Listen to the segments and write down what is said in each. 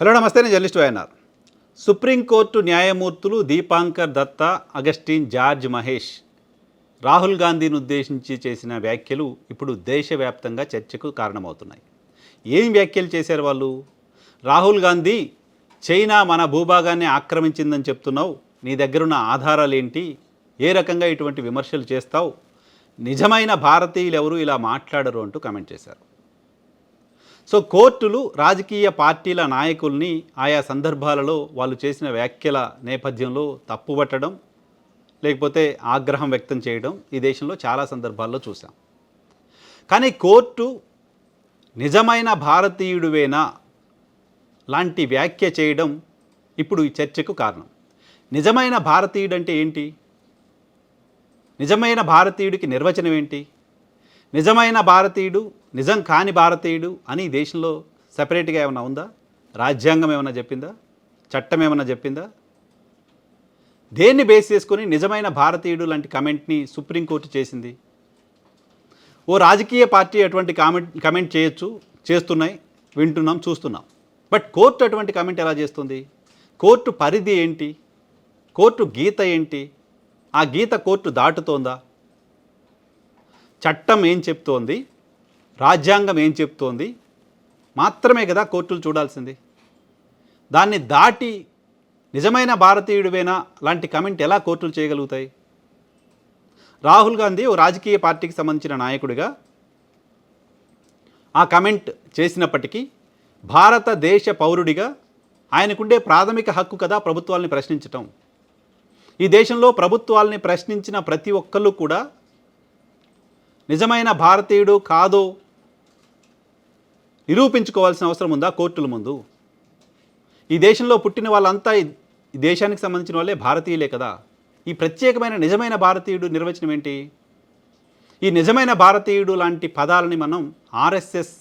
Hello నమస్తే నేను journalist YNR. Supreme court న్యాయమూర్తులు దీపాంకర్ దత్తా అగస్టిన్ జార్జ్ మహేష్ రాహుల్ గాంధీని ఉద్దేశించి చేసిన వ్యాఖ్యలు ఇప్పుడు దేశవ్యాప్తంగా చర్చకు కారణమవుతున్నాయి. ఏం వ్యాఖ్యలు చేశారు వాళ్ళు? రాహుల్ గాంధీ చైనా మన భూభాగాన్ని ఆక్రమించిందని చెప్తున్నావు. నీ దగ్గరున్న ఆధారాలు ఏంటి ఏ రకంగా ఇటువంటి విమర్శలు చేస్తావు? నిజమైన భారతీయులు ఎవరు ఇలా మాట్లాడరు అంటూ కామెంట్ చేశారు. సో కోర్టులు రాజకీయ పార్టీల నాయకుల్ని ఆయా సందర్భాలలో వాళ్ళు చేసిన వ్యాఖ్యల నేపథ్యంలో తప్పుపట్టడం లేకపోతే ఆగ్రహం వ్యక్తం చేయడం ఈ దేశంలో చాలా సందర్భాల్లో చూసాం కానీ కోర్టు నిజమైన భారతీయుడివేనా లాంటి వ్యాఖ్య చేయడం ఇప్పుడు ఈ చర్చకు కారణం. నిజమైన భారతీయుడు అంటే ఏంటి? నిజమైన భారతీయుడికి నిర్వచనం ఏంటి? నిజమైన భారతీయుడు నిజం కాని భారతీయుడు అని ఈ దేశంలో సపరేట్గా ఏమైనా ఉందా? రాజ్యాంగం ఏమైనా చెప్పిందా? చట్టం ఏమైనా చెప్పిందా? దేన్ని బేస్ చేసుకొని నిజమైన భారతీయుడు లాంటి కమెంట్ని సుప్రీంకోర్టు చేసింది? ఓ రాజకీయ పార్టీ అటువంటి కామెంట్ కమెంట్ చేయొచ్చు చేస్తున్నాయి వింటున్నాం చూస్తున్నాం. బట్ కోర్టు అటువంటి కమెంట్ ఎలా చేస్తుంది? కోర్టు పరిధి ఏంటి? కోర్టు గీత ఏంటి? ఆ గీత కోర్టు దాటుతోందా? చట్టం ఏం చెప్తోంది? రాజ్యాంగం ఏం చెప్తోంది? మాత్రమే కదా కోర్టులు చూడాల్సింది. దాన్ని దాటి నిజమైన భారతీయుడివేనా లాంటి కమెంట్ ఎలా కోర్టులు చేయగలుగుతాయి? రాహుల్ గాంధీ ఓ రాజకీయ పార్టీకి సంబంధించిన నాయకుడిగా ఆ కమెంట్ చేసినప్పటికీ భారతదేశ పౌరుడిగా ఆయనకుండే ప్రాథమిక హక్కు కదా ప్రభుత్వాల్ని ప్రశ్నించటం. ఈ దేశంలో ప్రభుత్వాల్ని ప్రశ్నించిన ప్రతి ఒక్కళ్ళు కూడా నిజమైన భారతీయుడు కాదో నిరూపించుకోవాల్సిన అవసరం ఉందా కోర్టుల ముందు? ఈ దేశంలో పుట్టిన వాళ్ళంతా ఈ దేశానికి సంబంధించిన వాళ్ళే భారతీయులే కదా. ఈ ప్రత్యేకమైన నిజమైన భారతీయుడు నిర్వచనం ఏంటి? ఈ నిజమైన భారతీయుడు లాంటి పదాలని మనం ఆర్ఎస్ఎస్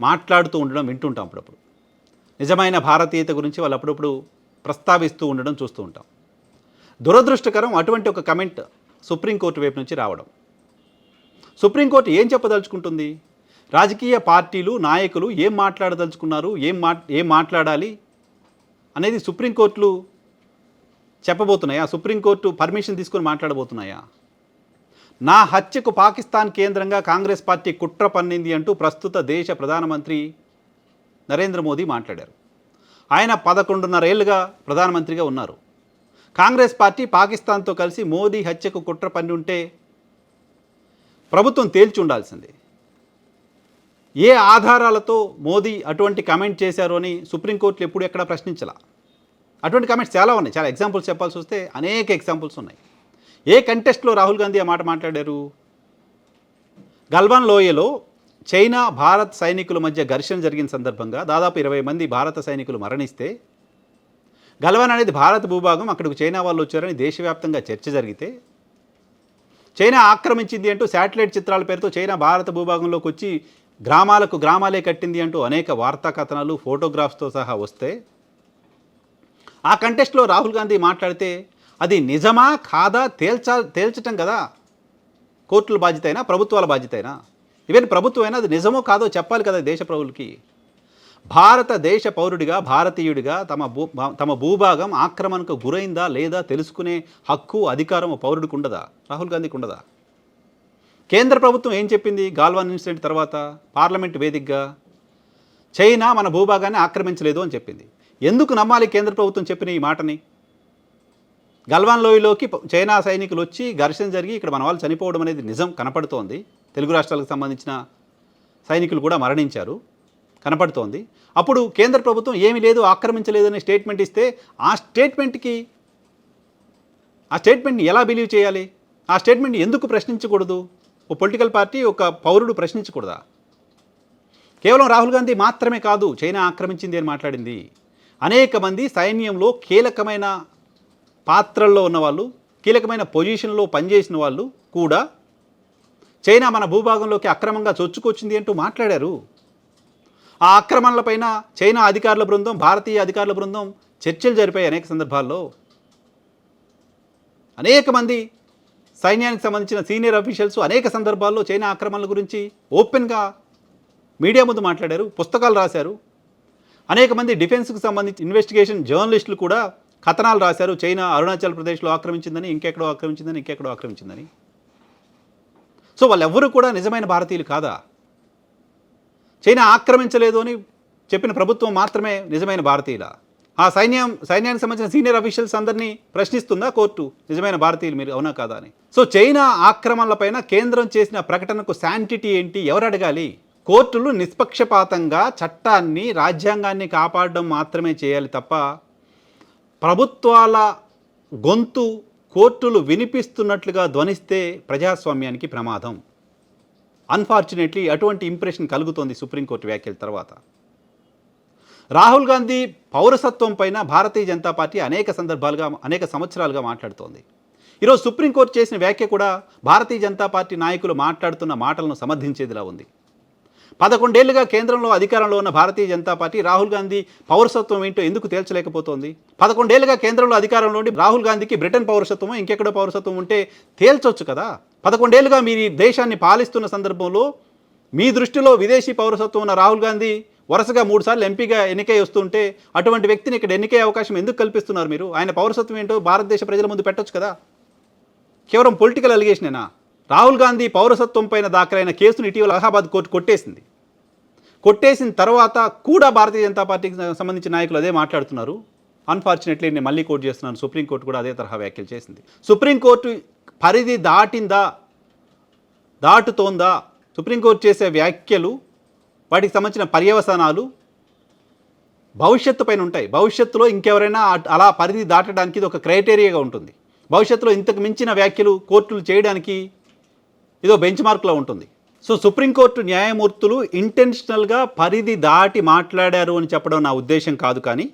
మాట్లాడుతూ ఉండడం వింటుంటాం అప్పుడప్పుడు. నిజమైన భారతీయత గురించి వాళ్ళు అప్పుడప్పుడు ప్రస్తావిస్తూ ఉండడం చూస్తూ ఉంటాం. దురదృష్టకరం అటువంటి ఒక కమెంట్ సుప్రీంకోర్టు వైపు నుంచి రావడం. సుప్రీంకోర్టు ఏం చెప్పదలుచుకుంటుంది? రాజకీయ పార్టీలు నాయకులు ఏం మాట్లాడదలుచుకున్నారు? ఏం మా ఏం మాట్లాడాలి? అనేది సుప్రీంకోర్టులు చెప్పబోతున్నాయా? సుప్రీంకోర్టు పర్మిషన్ తీసుకొని మాట్లాడబోతున్నాయా? నా హత్యకు పాకిస్తాన్ కేంద్రంగా కాంగ్రెస్ పార్టీ కుట్ర పన్నింది అంటూ ప్రస్తుత దేశ ప్రధానమంత్రి నరేంద్ర మోదీ మాట్లాడారు. ఆయన పదకొండున్నరేళ్ళుగా ప్రధానమంత్రిగా ఉన్నారు. కాంగ్రెస్ పార్టీ పాకిస్తాన్తో కలిసి మోదీ హత్యకు కుట్ర పన్ని ఉంటే ప్రభుత్వం తేల్చి ఉండాల్సింది. ఏ ఆధారాలతో మోదీ అటువంటి కమెంట్ చేశారు అని సుప్రీంకోర్టులు ఎప్పుడు ఎక్కడ ప్రశ్నించలా? అటువంటి కమెంట్స్ చాలా ఉన్నాయి. చాలా ఎగ్జాంపుల్స్ చెప్పాల్సి వస్తే అనేక ఎగ్జాంపుల్స్ ఉన్నాయి. ఏ కంటెస్ట్లో రాహుల్ గాంధీ ఆ మాట మాట్లాడారు? గల్వాన్ లోయలో చైనా భారత్ సైనికుల మధ్య ఘర్షణ జరిగిన సందర్భంగా దాదాపు ఇరవై మంది భారత సైనికులు మరణిస్తే గల్వాన్ అనేది భారత భూభాగం అక్కడికి చైనా వాళ్ళు వచ్చారని దేశవ్యాప్తంగా చర్చ జరిగితే చైనా ఆక్రమించింది అంటూ శాటిలైట్ చిత్రాల పేరుతో చైనా భారత భూభాగంలోకి వచ్చి గ్రామాలకు గ్రామాలే కట్టింది అంటూ అనేక వార్తా కథనాలు ఫోటోగ్రాఫ్స్తో సహా వస్తే ఆ కంటెస్ట్లో రాహుల్ గాంధీ మాట్లాడితే అది నిజమా కాదా తేల్చా తేల్చటం కదా? కోర్టుల బాధ్యత అయినా ప్రభుత్వాల బాధ్యత అయినా? ఈవెన్ ప్రభుత్వం అయినా అది నిజమో కాదో చెప్పాలి కదా దేశ ప్రభులకి భారతదేశ పౌరుడిగా భారతీయుడిగా తమ భూ తమ భూభాగం ఆక్రమణకు గురైందా లేదా తెలుసుకునే హక్కు అధికారం పౌరుడికి ఉండదా? రాహుల్ గాంధీకి ఉండదా? కేంద్ర ప్రభుత్వం ఏం చెప్పింది గాల్వాన్ ఇన్సిడెంట్ తర్వాత? పార్లమెంట్ వేదికగా? చైనా మన భూభాగాన్ని ఆక్రమించలేదు అని చెప్పింది. ఎందుకు నమ్మాలి కేంద్ర ప్రభుత్వం చెప్పిన ఈ మాటని? గల్వాన్ లోయలోకి చైనా సైనికులు వచ్చి ఘర్షణ జరిగి ఇక్కడ మన వాళ్ళు చనిపోవడం అనేది నిజం కనపడుతోంది. తెలుగు రాష్ట్రాలకు సంబంధించిన సైనికులు కూడా మరణించారు. కనపడుతోంది. అప్పుడు కేంద్ర ప్రభుత్వం ఏమీ లేదు ఆక్రమించలేదనే స్టేట్మెంట్ ఇస్తే ఆ స్టేట్మెంట్కి ఆ స్టేట్మెంట్ని ఎలా బిలీవ్ చేయాలి? ఆ స్టేట్మెంట్ని ఎందుకు ప్రశ్నించకూడదు? ఓ పొలిటికల్ పార్టీ ఒక పౌరుడు ప్రశ్నించకూడదా? కేవలం రాహుల్ గాంధీ మాత్రమే కాదు చైనా ఆక్రమించింది అని మాట్లాడింది. అనేక మంది సైన్యంలో కీలకమైన పాత్రల్లో ఉన్నవాళ్ళు కీలకమైన పొజిషన్లో పనిచేసిన వాళ్ళు కూడా చైనా మన భూభాగంలోకి అక్రమంగా చొచ్చుకొచ్చింది అంటూ మాట్లాడారు. ఆ ఆక్రమణలపైన చైనా అధికారుల బృందం భారతీయ అధికారుల బృందం చర్చలు జరిపాయి అనేక సందర్భాల్లో. అనేక మంది సైన్యానికి సంబంధించిన సీనియర్ అఫీషియల్స్ అనేక సందర్భాల్లో చైనా ఆక్రమణల గురించి ఓపెన్గా మీడియా ముందు మాట్లాడారు పుస్తకాలు రాశారు. అనేక మంది డిఫెన్స్కి సంబంధించి ఇన్వెస్టిగేషన్ జర్నలిస్టులు కూడా కథనాలు రాశారు. చైనా అరుణాచల్ ప్రదేశ్లో ఆక్రమించిందని ఇంకెక్కడో ఆక్రమించిందని ఇంకెక్కడో ఆక్రమించిందని. సో వాళ్ళెవ్వరూ కూడా నిజమైన భారతీయులు కాదా? చైనా ఆక్రమించలేదు అని చెప్పిన ప్రభుత్వం మాత్రమే నిజమైన భారతీయుల. ఆ సైన్యం సైన్యానికి సంబంధించిన సీనియర్ అఫీషియల్స్ అందరినీ ప్రశ్నిస్తుందా కోర్టు? నిజమైన భారతీయులు మీరు అవునా కాదా అని. సో చైనా ఆక్రమణలపైన కేంద్రం చేసిన ప్రకటనకు శాంటిటీ ఏంటి? ఎవరు అడగాలి? కోర్టులు నిష్పక్షపాతంగా చట్టాన్ని రాజ్యాంగాన్ని కాపాడడం మాత్రమే చేయాలి తప్ప ప్రభుత్వాల గొంతు కోర్టులు వినిపిస్తున్నట్లుగా ధ్వనిస్తే ప్రజాస్వామ్యానికి ప్రమాదం. అన్ఫార్చునేట్లీ అటువంటి ఇంప్రెషన్ కలుగుతోంది సుప్రీంకోర్టు వ్యాఖ్యల తర్వాత. రాహుల్ గాంధీ పౌరసత్వం పైన భారతీయ జనతా పార్టీ అనేక సందర్భాలుగా అనేక సంవత్సరాలుగా మాట్లాడుతోంది. ఈరోజు సుప్రీంకోర్టు చేసిన వ్యాఖ్య కూడా భారతీయ జనతా పార్టీ నాయకులు మాట్లాడుతున్న మాటలను సమర్థించేదిలా ఉంది. పదకొండేళ్ళుగా కేంద్రంలో అధికారంలో ఉన్న భారతీయ జనతా పార్టీ రాహుల్ గాంధీ పౌరసత్వం ఏంటో ఎందుకు తేల్చలేకపోతోంది? పదకొండేళ్ళుగా కేంద్రంలో అధికారంలో ఉండి రాహుల్ గాంధీకి బ్రిటన్ పౌరసత్వమో ఇంకెక్కడో పౌరసత్వం ఉంటే తేల్చొచ్చు కదా? పదకొండేళ్ళుగా మీరు ఈ దేశాన్ని పాలిస్తున్న సందర్భంలో మీ దృష్టిలో విదేశీ పౌరసత్వం ఉన్న రాహుల్ గాంధీ వరుసగా మూడుసార్లు ఎంపీగా ఎన్నికై వస్తుంటే అటువంటి వ్యక్తిని ఇక్కడ ఎన్నికై అవకాశం ఎందుకు కల్పిస్తున్నారు మీరు? ఆయన పౌరసత్వం ఏంటో భారతదేశ ప్రజల ముందు పెట్టొచ్చు కదా. కేవలం పొలిటికల్ అలిగేషనేనా? రాహుల్ గాంధీ పౌరసత్వం పైన దాఖలైన కేసును ఇటీవల అలహాబాద్ కోర్టు కొట్టేసింది. కొట్టేసిన తర్వాత కూడా భారతీయ జనతా పార్టీకి సంబంధించిన నాయకులు అదే మాట్లాడుతున్నారు. అన్ఫార్చునేట్లీ నేను మళ్ళీ కోర్టు చేస్తున్నాను. సుప్రీంకోర్టు కూడా అదే తరహా వ్యాఖ్యలు చేసింది. సుప్రీంకోర్టు పరిధి దాటిందా? దాటుతోందా? సుప్రీంకోర్టు చేసే వ్యాఖ్యలు వాటికి సంబంధించిన పర్యవసానాలు భవిష్యత్తు పైన ఉంటాయి. భవిష్యత్తులో ఇంకెవరైనా అలా పరిధి దాటడానికి ఇది ఒక క్రైటీరియాగా ఉంటుంది. భవిష్యత్తులో ఇంతకు మించిన వ్యాఖ్యలు కోర్టులు చేయడానికి ఇదో బెంచ్ మార్క్లో ఉంటుంది. సో సుప్రీంకోర్టు న్యాయమూర్తులు ఇంటెన్షనల్గా పరిధి దాటి మాట్లాడారు అని చెప్పడం నా ఉద్దేశం కాదు కానీ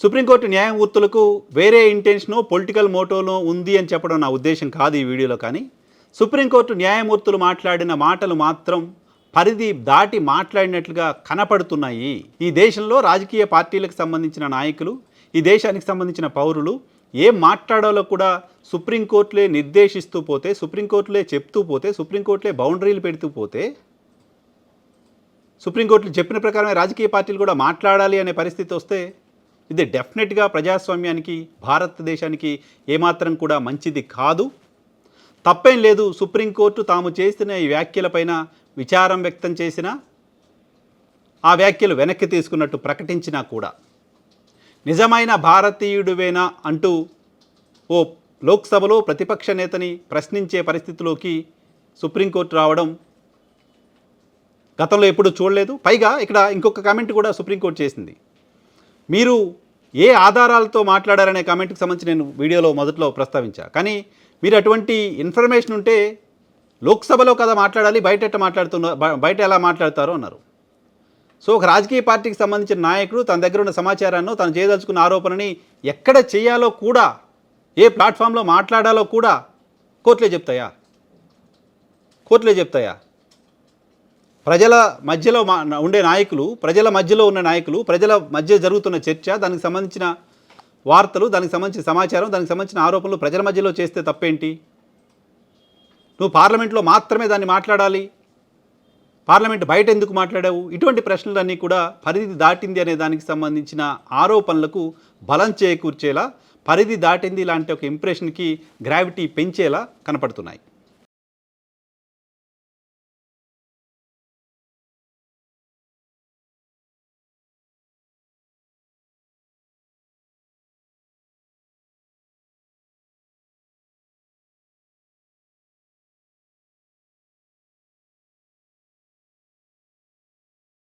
సుప్రీంకోర్టు న్యాయమూర్తులకు వేరే ఇంటెన్షను పొలిటికల్ మోటోనో ఉంది అని చెప్పడం నా ఉద్దేశం కాదు ఈ వీడియోలో కానీ. సుప్రీంకోర్టు న్యాయమూర్తులు మాట్లాడిన మాటలు మాత్రం పరిధి దాటి మాట్లాడినట్లుగా కనపడుతున్నాయి. ఈ దేశంలో రాజకీయ పార్టీలకు సంబంధించిన నాయకులు ఈ దేశానికి సంబంధించిన పౌరులు ఏం మాట్లాడాలో కూడా సుప్రీంకోర్టులే నిర్దేశిస్తూ పోతే సుప్రీంకోర్టులే చెప్తూ పోతే సుప్రీంకోర్టులే బౌండరీలు పెడుతూ పోతే సుప్రీంకోర్టులు చెప్పిన ప్రకారమే రాజకీయ పార్టీలు కూడా మాట్లాడాలి అనే పరిస్థితి వస్తే ఇది డెఫినెట్గా ప్రజాస్వామ్యానికి భారతదేశానికి ఏమాత్రం కూడా మంచిది కాదు. తప్పేం లేదు సుప్రీంకోర్టు తాము చేసిన ఈ వ్యాఖ్యలపైన విచారం వ్యక్తం చేసినా ఆ వ్యాఖ్యలు వెనక్కి తీసుకున్నట్టు ప్రకటించినా కూడా. నిజమైన భారతీయుడివేనా అంటూ ఓ లోక్సభలో ప్రతిపక్ష నేతని ప్రశ్నించే పరిస్థితిలోకి సుప్రీంకోర్టు రావడం గతంలో ఎప్పుడు చూడలేదు. పైగా ఇక్కడ ఇంకొక కామెంట్ కూడా సుప్రీంకోర్టు చేసింది. మీరు ఏ ఆధారాలతో మాట్లాడారనే కామెంట్కి సంబంధించి నేను వీడియోలో మొదట్లో ప్రస్తావించా. కానీ మీరు అటువంటి ఇన్ఫర్మేషన్ ఉంటే లోక్సభలో కదా మాట్లాడాలి బయట ఎట్ట మాట్లాడుతున్న బయట ఎలా మాట్లాడతారో అన్నారు. సో ఒక రాజకీయ పార్టీకి సంబంధించిన నాయకుడు తన దగ్గర ఉన్న సమాచారాన్ని తను చేయదలుచుకున్న ఆరోపణని ఎక్కడ చేయాలో కూడా ఏ ప్లాట్ఫామ్లో మాట్లాడాలో కూడా కోర్టులే చెప్తాయా? కోర్టులే చెప్తాయా? ప్రజల మధ్యలో మా ఉండే నాయకులు ప్రజల మధ్యలో ఉన్న నాయకులు ప్రజల మధ్య జరుగుతున్న చర్చ దానికి సంబంధించిన వార్తలు దానికి సంబంధించిన సమాచారం దానికి సంబంధించిన ఆరోపణలు ప్రజల మధ్యలో చేస్తే తప్పేంటి? నువ్వు పార్లమెంట్లో మాత్రమే దాన్ని మాట్లాడాలి. పార్లమెంట్ బయట ఎందుకు మాట్లాడావు? ఇటువంటి ప్రశ్నలన్నీ కూడా పరిధి దాటింది అనే దానికి సంబంధించిన ఆరోపణలకు బలం చేకూర్చేలా పరిధి దాటింది లాంటి ఒక ఇంప్రెషన్కి గ్రావిటీ పెంచేలా కనపడుతున్నాయి.